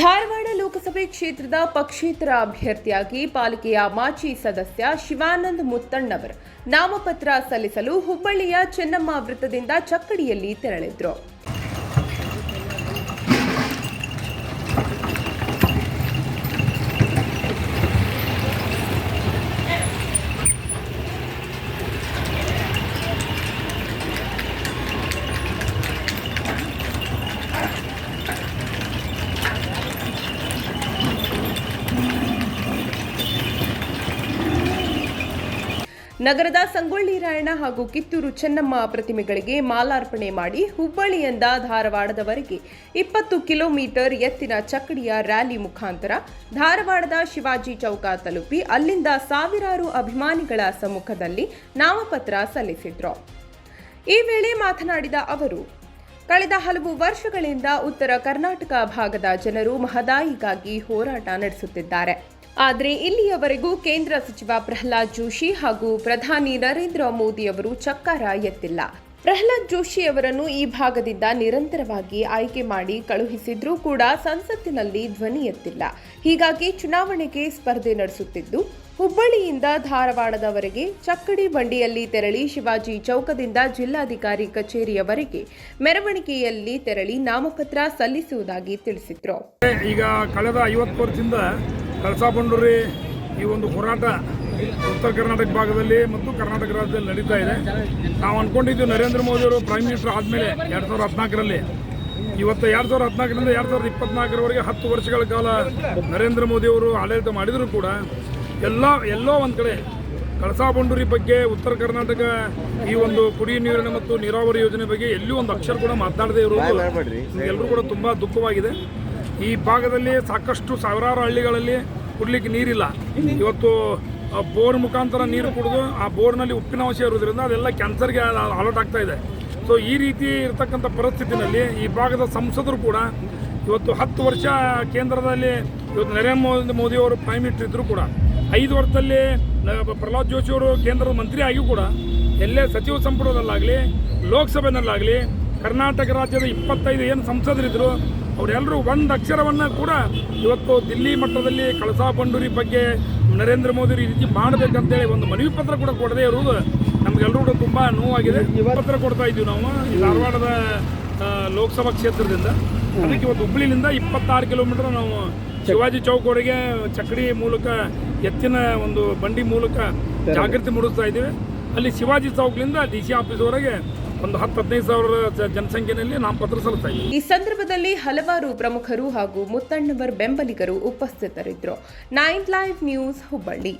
ಧಾರವಾಡ ಲೋಕಸಭೆ ಕ್ಷೇತ್ರದ ಪಕ್ಷೇತರ ಅಭ್ಯರ್ಥಿಯಾಗಿ ಪಾಲಿಕೆಯ ಮಾಜಿ ಸದಸ್ಯ ಶಿವಾನಂದ್ ಮುತ್ತಣ್ಣವರ್ ನಾಮಪತ್ರ ಸಲ್ಲಿಸಲು ಹುಬ್ಬಳ್ಳಿಯ ಚೆನ್ನಮ್ಮ ವೃತ್ತದಿಂದ ಚಕ್ಕಡಿಯಲ್ಲಿ ತೆರಳಿದ್ರು. ನಗರದ ಸಂಗೊಳ್ಳಿ ರಾಯಣ್ಣ ಹಾಗೂ ಕಿತ್ತೂರು ಚೆನ್ನಮ್ಮ ಪ್ರತಿಮೆಗಳಿಗೆ ಮಾಲಾರ್ಪಣೆ ಮಾಡಿ ಹುಬ್ಬಳ್ಳಿಯಿಂದ ಧಾರವಾಡದವರೆಗೆ ಇಪ್ಪತ್ತು ಕಿಲೋಮೀಟರ್ ಎತ್ತಿನ ಚಕ್ಕಡಿಯ ರ್ಯಾಲಿ ಮುಖಾಂತರ ಧಾರವಾಡದ ಶಿವಾಜಿ ಚೌಕ ತಲುಪಿ ಅಲ್ಲಿಂದ ಸಾವಿರಾರು ಅಭಿಮಾನಿಗಳ ಸಮ್ಮುಖದಲ್ಲಿ ನಾಮಪತ್ರ ಸಲ್ಲಿಸಿದ್ರು. ಈ ವೇಳೆ ಮಾತನಾಡಿದ ಅವರು, ಕಳೆದ ಹಲವು ವರ್ಷಗಳಿಂದ ಉತ್ತರ ಕರ್ನಾಟಕ ಭಾಗದ ಜನರು ಮಹದಾಯಿಗಾಗಿ ಹೋರಾಟ ನಡೆಸುತ್ತಿದ್ದಾರೆ. ಆದರೆ ಇಲ್ಲಿಯವರೆಗೂ ಕೇಂದ್ರ ಸಚಿವ ಪ್ರಹ್ಲಾದ್ ಜೋಶಿ ಹಾಗೂ ಪ್ರಧಾನಿ ನರೇಂದ್ರ ಮೋದಿ ಅವರು ಚಕ್ಕಾರ ಎತ್ತಿಲ್ಲ. ಪ್ರಹ್ಲಾದ್ ಜೋಶಿ ಅವರನ್ನು ಈ ಭಾಗದಿಂದ ನಿರಂತರವಾಗಿ ಆಯ್ಕೆ ಮಾಡಿ ಕಳುಹಿಸಿದ್ರೂ ಕೂಡ ಸಂಸತ್ತಿನಲ್ಲಿ ಧ್ವನಿ ಎತ್ತಿಲ್ಲ. ಹೀಗಾಗಿ ಚುನಾವಣೆಗೆ ಸ್ಪರ್ಧೆ ನಡೆಸುತ್ತಿದ್ದು, ಹುಬ್ಬಳ್ಳಿಯಿಂದ ಧಾರವಾಡದವರೆಗೆ ಚಕ್ಕಡಿ ಬಂಡಿಯಲ್ಲಿ ತೆರಳಿ ಶಿವಾಜಿ ಚೌಕದಿಂದ ಜಿಲ್ಲಾಧಿಕಾರಿ ಕಚೇರಿಯವರೆಗೆ ಮೆರವಣಿಗೆಯಲ್ಲಿ ತೆರಳಿ ನಾಮಪತ್ರ ಸಲ್ಲಿಸುವುದಾಗಿ ತಿಳಿಸಿದ್ರು. ಈಗ ಕಳೆದ ವರ್ಷದಿಂದ ಕಳಸಾ ಬಂಡೂರಿ ಈ ಒಂದು ಹೋರಾಟ ಉತ್ತರ ಕರ್ನಾಟಕ ಭಾಗದಲ್ಲಿ ಮತ್ತು ಕರ್ನಾಟಕ ರಾಜ್ಯದಲ್ಲಿ ನಡೀತಾ ಇದೆ. ನಾವು ಅಂದ್ಕೊಂಡಿದ್ದು ನರೇಂದ್ರ ಮೋದಿ ಅವರು ಪ್ರೈಮ್ ಮಿನಿಸ್ಟರ್ ಆದಮೇಲೆ ಎರಡು ಸಾವಿರದ ಹದಿನಾಲ್ಕರಲ್ಲಿ. ಇವತ್ತು ಎರಡು ಸಾವಿರದ ಹದಿನಾಲ್ಕರಿಂದ ಎರಡು ಸಾವಿರದ ಇಪ್ಪತ್ನಾಲ್ಕರವರೆಗೆ ಹತ್ತು ವರ್ಷಗಳ ಕಾಲ ನರೇಂದ್ರ ಮೋದಿ ಅವರು ಆಡಳಿತ ಮಾಡಿದರೂ ಕೂಡ ಎಲ್ಲ ಎಲ್ಲೋ ಒಂದು ಕಡೆ ಕಳಸಾ ಬಂಡೂರಿ ಬಗ್ಗೆ ಉತ್ತರ ಕರ್ನಾಟಕ ಈ ಒಂದು ಕುಡಿಯುವ ನೀರಿನ ಮತ್ತು ನೀರಾವರಿ ಯೋಜನೆ ಬಗ್ಗೆ ಎಲ್ಲೂ ಒಂದು ಅಕ್ಷರ ಕೂಡ ಮಾತನಾಡದೇ ಇರುವುದು ಎಲ್ಲರೂ ಕೂಡ ತುಂಬ ದುಃಖವಾಗಿದೆ. ಈ ಭಾಗದಲ್ಲಿ ಸಾಕಷ್ಟು ಸಾವಿರಾರು ಹಳ್ಳಿಗಳಲ್ಲಿ ಕುಡ್ಲಿಕ್ಕೆ ನೀರಿಲ್ಲ. ಇವತ್ತು ಬೋರ್ ಮುಖಾಂತರ ನೀರು ಕುಡಿದು ಆ ಬೋರ್ನಲ್ಲಿ ಉಪ್ಪಿನ ಅಂಶ ಇರೋದ್ರಿಂದ ಅದೆಲ್ಲ ಕ್ಯಾನ್ಸರ್ಗೆ ಅಲರ್ಟ್ ಆಗ್ತಾ ಇದೆ. ಸೊ ಈ ರೀತಿ ಇರತಕ್ಕಂಥ ಪರಿಸ್ಥಿತಿನಲ್ಲಿ ಈ ಭಾಗದ ಸಂಸದರು ಕೂಡ ಇವತ್ತು ಹತ್ತು ವರ್ಷ ಕೇಂದ್ರದಲ್ಲಿ ಇವತ್ತು ನರೇಂದ್ರ ಮೋದಿ ಮೋದಿಯವರು ಪ್ರೈಮ್ ಮಿನಿಸ್ಟರ್ ಇದ್ದರೂ ಕೂಡ, ಐದು ವರ್ಷದಲ್ಲಿ ಪ್ರಹ್ಲಾದ್ ಜೋಶಿ ಅವರು ಕೇಂದ್ರದ ಮಂತ್ರಿ ಆಗಿಯೂ ಕೂಡ ಎಲ್ಲೇ ಸಚಿವ ಸಂಪುಟದಲ್ಲಾಗಲಿ, ಲೋಕಸಭೆನಲ್ಲಾಗಲಿ, ಕರ್ನಾಟಕ ರಾಜ್ಯದ ಇಪ್ಪತ್ತೈದು ಏನು ಸಂಸದರಿದ್ದರು ಅವರೆಲ್ಲರೂ ಒಂದು ಅಕ್ಷರವನ್ನು ಕೂಡ ಇವತ್ತು ದಿಲ್ಲಿ ಮಟ್ಟದಲ್ಲಿ ಕಳಸಾ ಬಂಡೂರಿ ಬಗ್ಗೆ ನರೇಂದ್ರ ಮೋದಿ ಈ ರೀತಿ ಮಾಡಬೇಕಂತೇಳಿ ಒಂದು ಮನವಿ ಪತ್ರ ಕೂಡ ಕೊಡದೇ ಇರುವುದು ನಮಗೆಲ್ಲರೂ ಕೂಡ ತುಂಬ ನೋವಾಗಿದೆ. ಪತ್ರ ಕೊಡ್ತಾ ಇದ್ದೀವಿ ನಾವು ಧಾರವಾಡದ ಲೋಕಸಭಾ ಕ್ಷೇತ್ರದಿಂದ. ಅದಕ್ಕೆ ಇವತ್ತು ಹುಬ್ಬಳ್ಳಿಯಿಂದ ಇಪ್ಪತ್ತಾರು ಕಿಲೋಮೀಟರ್ ನಾವು ಶಿವಾಜಿ ಚೌಕವರೆಗೆ ಚಕ್ರಿ ಮೂಲಕ, ಎತ್ತಿನ ಒಂದು ಬಂಡಿ ಮೂಲಕ ಜಾಗೃತಿ ಮೂಡಿಸ್ತಾ ಇದ್ದೀವಿ. ಅಲ್ಲಿ ಶಿವಾಜಿ ಚೌಕ್ಲಿಂದ ಡಿ ಸಿ ಆಫೀಸ್ವರೆಗೆ ಒಂದು ಹತ್ತು ಹದಿನೈದು ಸಾವಿರ ಜನಸಂಖ್ಯೆಯಲ್ಲಿ ನಾಮಪತ್ರ ಸಲ್ಲಿಸ್ತಾ ಇದ್ದೀವಿ. ಈ ಸಂದರ್ಭದಲ್ಲಿ ಹಲವಾರು ಪ್ರಮುಖರು ಹಾಗೂ ಮುತ್ತಣ್ಣವರ ಬೆಂಬಲಿಗರು ಉಪಸ್ಥಿತರಿದ್ದರು. Nine live news Hubballi.